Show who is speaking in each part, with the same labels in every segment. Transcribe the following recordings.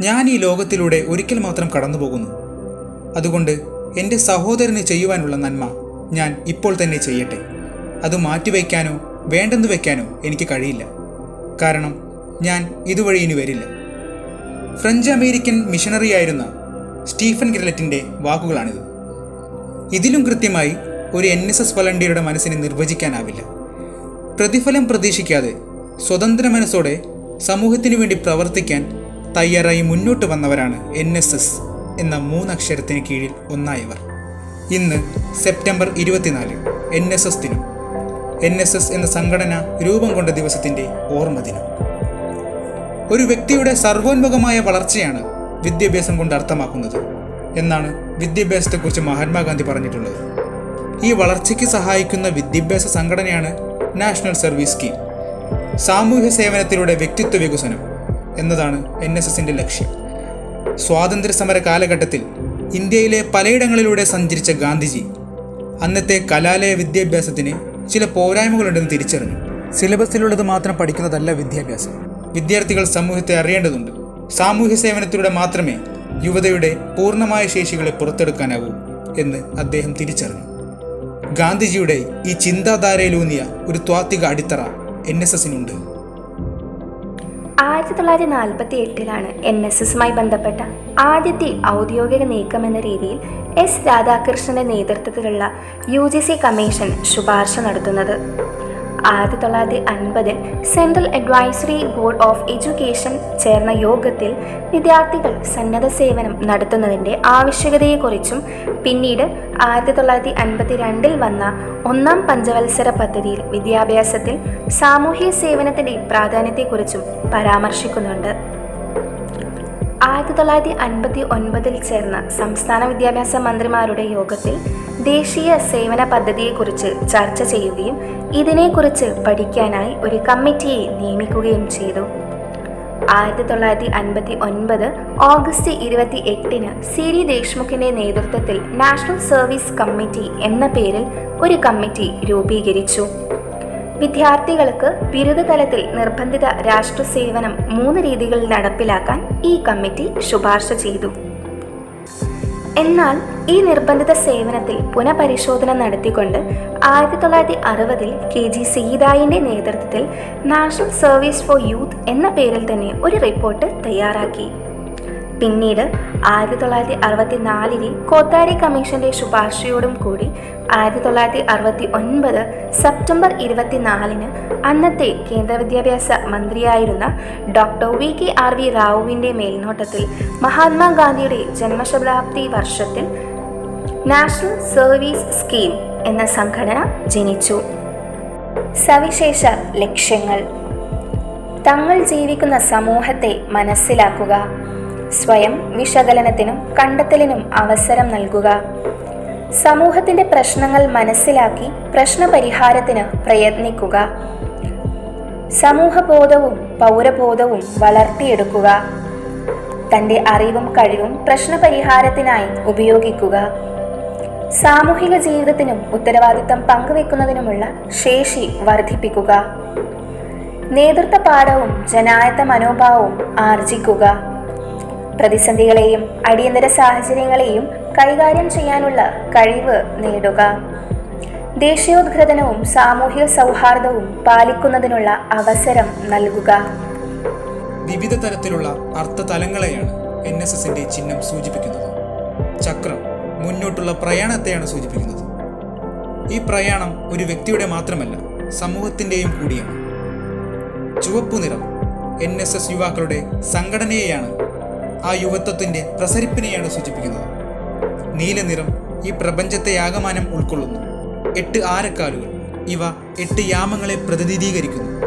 Speaker 1: ഞാൻ ഈ ലോകത്തിലൂടെ ഒരിക്കൽ മാത്രം കടന്നു പോകുന്നു അതുകൊണ്ട് എന്റെ സഹോദരന് ചെയ്യുവാനുള്ള നന്മ ഞാൻ ഇപ്പോൾ തന്നെ ചെയ്യട്ടെ. അത് മാറ്റിവെക്കാനോ വേണ്ടെന്ന് വെക്കാനോ എനിക്ക് കഴിയില്ല. കാരണം ഞാൻ ഇതുവഴി ഇനി വരില്ല. ഫ്രഞ്ച് അമേരിക്കൻ മിഷണറിയായിരുന്ന സ്റ്റീഫൻ ഗ്രലറ്റിന്റെ വാക്കുകളാണിത്. ഇതിലും കൃത്യമായി ഒരു എൻ എസ് എസ് വളണ്ടിയറുടെ മനസ്സിനെ നിർവചിക്കാനാവില്ല. പ്രതിഫലം പ്രതീക്ഷിക്കാതെ സ്വതന്ത്ര മനസ്സോടെ സമൂഹത്തിനു വേണ്ടി പ്രവർത്തിക്കാൻ തയ്യാറായി മുന്നോട്ട് വന്നവരാണ് എൻ എസ് എസ് എന്ന മൂന്നക്ഷരത്തിന് കീഴിൽ ഒന്നായവർ. ഇന്ന് സെപ്റ്റംബർ ഇരുപത്തിനാല് എൻ എസ് എസ് ദിനം. എൻ എസ് എസ് എന്ന സംഘടന രൂപം കൊണ്ട ദിവസത്തിന്റെ ഓർമ്മ ദിനം. ഒരു വ്യക്തിയുടെ സർവോന്മുഖമായ വളർച്ചയാണ് വിദ്യാഭ്യാസം കൊണ്ട് അർത്ഥമാക്കുന്നത് എന്നാണ് വിദ്യാഭ്യാസത്തെക്കുറിച്ച് മഹാത്മാഗാന്ധി പറഞ്ഞിട്ടുള്ളത്. ഈ വളർച്ചയ്ക്ക് സഹായിക്കുന്ന വിദ്യാഭ്യാസ സംഘടനയാണ് നാഷണൽ സർവീസ് സ്കീം. സാമൂഹ്യ സേവനത്തിലൂടെ വ്യക്തിത്വ വികസനം എന്നതാണ് എൻ എസ് എസിന്റെ ലക്ഷ്യം. സ്വാതന്ത്ര്യസമര കാലഘട്ടത്തിൽ ഇന്ത്യയിലെ പലയിടങ്ങളിലൂടെ സഞ്ചരിച്ച ഗാന്ധിജി അന്നത്തെ കലാലയ വിദ്യാഭ്യാസത്തിന് ചില പോരായ്മകളുണ്ടെന്ന് തിരിച്ചറിഞ്ഞു. സിലബസിലുള്ളത് മാത്രം പഠിക്കുന്നതല്ല വിദ്യാഭ്യാസം. വിദ്യാർത്ഥികൾ സമൂഹത്തെ അറിയേണ്ടതുണ്ട്. സാമൂഹ്യ സേവനത്തിലൂടെ മാത്രമേ യുവതയുടെ പൂർണമായ ശേഷികളെ പുറത്തെടുക്കാനാവൂ എന്ന് അദ്ദേഹം തിരിച്ചറിഞ്ഞു. ഗാന്ധിജിയുടെ ഈ ചിന്താധാരയിലൂന്നിയ ഒരു ത്വാത്വിക അടിത്തറ എൻ എസ് എസിനുണ്ട്.
Speaker 2: ആയിരത്തി തൊള്ളായിരത്തി നാൽപ്പത്തി എട്ടിലാണ് എൻ എസ് എസുമായി ബന്ധപ്പെട്ട ആദ്യത്തെ ഔദ്യോഗിക നീക്കം എന്ന രീതിയിൽ എസ് രാധാകൃഷ്ണന്റെ നേതൃത്വത്തിലുള്ള യു ജി സി കമ്മീഷൻ ശുപാർശ നടത്തുന്നത്. ആയിരത്തി തൊള്ളായിരത്തി അൻപതിൽ central advisory board of education ചേർന്ന യോഗത്തിൽ വിദ്യാർത്ഥികൾ സന്നദ്ധ സേവനം നടത്തുന്നതിന്റെ ആവശ്യകതയെക്കുറിച്ചും പിന്നീട് ആയിരത്തി തൊള്ളായിരത്തി അൻപത്തി രണ്ടിൽ വന്ന ഒന്നാം പഞ്ചവത്സര പദ്ധതിയിൽ വിദ്യാഭ്യാസത്തിൽ സാമൂഹ്യ സേവനത്തിന്റെ പ്രാധാന്യത്തെക്കുറിച്ചും പരാമർശിക്കുന്നുണ്ട്. ആയിരത്തി തൊള്ളായിരത്തി അൻപത്തി ഒൻപതിൽ ചേർന്ന സംസ്ഥാന വിദ്യാഭ്യാസ മന്ത്രിമാരുടെ യോഗത്തിൽ ദേശീയ സേവന പദ്ധതിയെക്കുറിച്ച് ചർച്ച ചെയ്യുകയും ഇതിനെക്കുറിച്ച് പഠിക്കാനായി ഒരു കമ്മിറ്റിയെ നിയമിക്കുകയും ചെയ്തു. ആയിരത്തി തൊള്ളായിരത്തി അൻപത്തി ഒൻപത് ഓഗസ്റ്റ് ഇരുപത്തി എട്ടിന് സി ഡി ദേശ്മുഖിന്റെ നേതൃത്വത്തിൽ നാഷണൽ സർവീസ് കമ്മിറ്റി എന്ന പേരിൽ ഒരു കമ്മിറ്റി രൂപീകരിച്ചു. വിദ്യാർത്ഥികൾക്ക് ബിരുദതലത്തിൽ നിർബന്ധിത രാഷ്ട്ര സേവനം മൂന്ന് രീതികളിൽ നടപ്പിലാക്കാൻ ഈ കമ്മിറ്റി ശുപാർശ ചെയ്തു. എന്നാൽ ഈ നിർബന്ധിത സേവനത്തിൽ പുനഃപരിശോധന നടത്തിക്കൊണ്ട് ആയിരത്തി തൊള്ളായിരത്തി അറുപതിൽ കെ ജി സീതായിന്റെ നേതൃത്വത്തിൽ നാഷണൽ സർവീസ് ഫോർ യൂത്ത് എന്ന പേരിൽ തന്നെ ഒരു റിപ്പോർട്ട് തയ്യാറാക്കി. പിന്നീട് ആയിരത്തി തൊള്ളായിരത്തി അറുപത്തി നാലിലെ കോത്താരി കമ്മീഷന്റെ ശുപാർശയോടും കൂടി ആയിരത്തി തൊള്ളായിരത്തി അറുപത്തി ഒൻപത് സെപ്റ്റംബർ ഇരുപത്തിനാലിന് അന്നത്തെ കേന്ദ്ര വിദ്യാഭ്യാസ മന്ത്രിയായിരുന്ന doctor V K R V റാവുവിന്റെ മേൽനോട്ടത്തിൽ മഹാത്മാഗാന്ധിയുടെ ജന്മശതാബ്ദി വർഷത്തിൽ നാഷണൽ സർവീസ് സ്കീം എന്ന സംഘടന ജനിച്ചു. സവിശേഷ ലക്ഷ്യങ്ങൾ. തങ്ങൾ ജീവിക്കുന്ന സമൂഹത്തെ മനസ്സിലാക്കുക. സ്വയം വിശകലനത്തിനും കണ്ടെത്തലിനും അവസരം നൽകുക. സമൂഹത്തിന്റെ പ്രശ്നങ്ങൾ മനസ്സിലാക്കി പ്രശ്നപരിഹാരത്തിന് പ്രയത്നിക്കുക. സമൂഹബോധവും പൗരബോധവും വളർത്തിയെടുക്കുക. തന്റെ അറിവും കഴിവും പ്രശ്നപരിഹാരത്തിനായി ഉപയോഗിക്കുക. സാമൂഹിക ജീവിതത്തിനും ഉത്തരവാദിത്തം പങ്കുവെക്കുന്നതിനുമുള്ള ശേഷി വർദ്ധിപ്പിക്കുക. നേതൃത്വ പാഠവും ജനായത്ത മനോഭാവവും ആർജിക്കുക. പ്രതിസന്ധികളെയും അടിയന്തര സാഹചര്യങ്ങളെയും കൈകാര്യം ചെയ്യാനുള്ള കഴിവ് നേടുക. ദേശീയോദ്ഗ്രഥനവും സാമൂഹിക സൗഹാർദ്ദവും പാലിക്കുന്നതിനുള്ള അവസരം നൽകുക.
Speaker 1: വിവിധ തരത്തിലുള്ള അർത്ഥതലങ്ങളെയാണ് എൻ എസ് എസിന്റെ ചിഹ്നം സൂചിപ്പിക്കുന്നത്. ചക്രം മുന്നോട്ടുള്ള പ്രയാണത്തെയാണ് സൂചിപ്പിക്കുന്നത്. ഈ പ്രയാണം ഒരു വ്യക്തിയുടെ മാത്രമല്ല സമൂഹത്തിന്റെയും കൂടിയാണ്. ചുവപ്പു നിറം എൻ എസ് എസ് യുവാക്കളുടെ സംഘടനയെയാണ് ആ യുവത്വത്തിന്റെ പ്രസരിപ്പിനെയാണ് സൂചിപ്പിക്കുന്നത്. നീലനിറം ഈ പ്രപഞ്ചത്തെ ആകമാനം ഉൾക്കൊള്ളുന്നു. എട്ട് ആരക്കാലുകൾ ഇവ എട്ട് യാമങ്ങളെ പ്രതിനിധീകരിക്കുന്നു.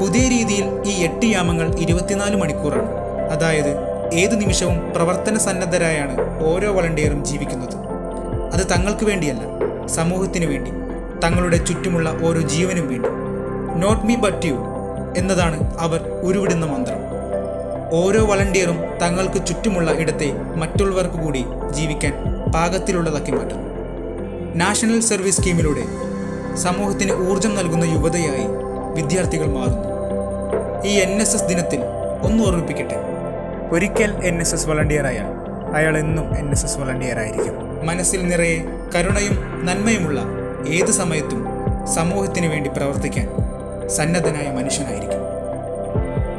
Speaker 1: പുതിയ രീതിയിൽ ഈ എട്ട് യാമങ്ങൾ ഇരുപത്തിനാല് മണിക്കൂറാണ്. അതായത് ഏത് നിമിഷവും പ്രവർത്തന സന്നദ്ധരായാണ് ഓരോ വളണ്ടിയറും ജീവിക്കുന്നത്. അത് തങ്ങൾക്ക് വേണ്ടിയല്ല സമൂഹത്തിന് വേണ്ടി തങ്ങളുടെ ചുറ്റുമുള്ള ഓരോ ജീവനും വേണ്ടി. നോട്ട് മീ ബട്ട് യു എന്നതാണ് അവർ ഉരുവിടുന്ന മന്ത്രം. ഓരോ വളണ്ടിയറും തങ്ങൾക്ക് ചുറ്റുമുള്ള ഇടത്തെ മറ്റുള്ളവർക്ക് കൂടി ജീവിക്കാൻ പാകത്തിലുള്ളതാക്കി മാറ്റുന്നു. നാഷണൽ സർവീസ് സ്കീമിലൂടെ സമൂഹത്തിന് ഊർജം നൽകുന്ന യുവതയായി വിദ്യാർത്ഥികൾ മാറുന്നു. ഈ എൻ എസ് എസ് ദിനത്തിൽ ഒന്ന് ഓർമ്മിപ്പിക്കട്ടെ. ഒരിക്കൽ എൻ എസ് എസ് വളണ്ടിയറായാൽ അയാൾ എന്നും എൻ എസ് എസ് വളണ്ടിയർ ആയിരിക്കും മനസ്സിൽ നിറയെ കരുണയും നന്മയുമുള്ള ഏത് സമയത്തും സമൂഹത്തിന് വേണ്ടി പ്രവർത്തിക്കാൻ സന്നദ്ധനായ മനുഷ്യനായിരിക്കും.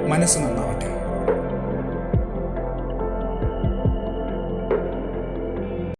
Speaker 1: മനസ്സ് നന്നാവട്ടെ.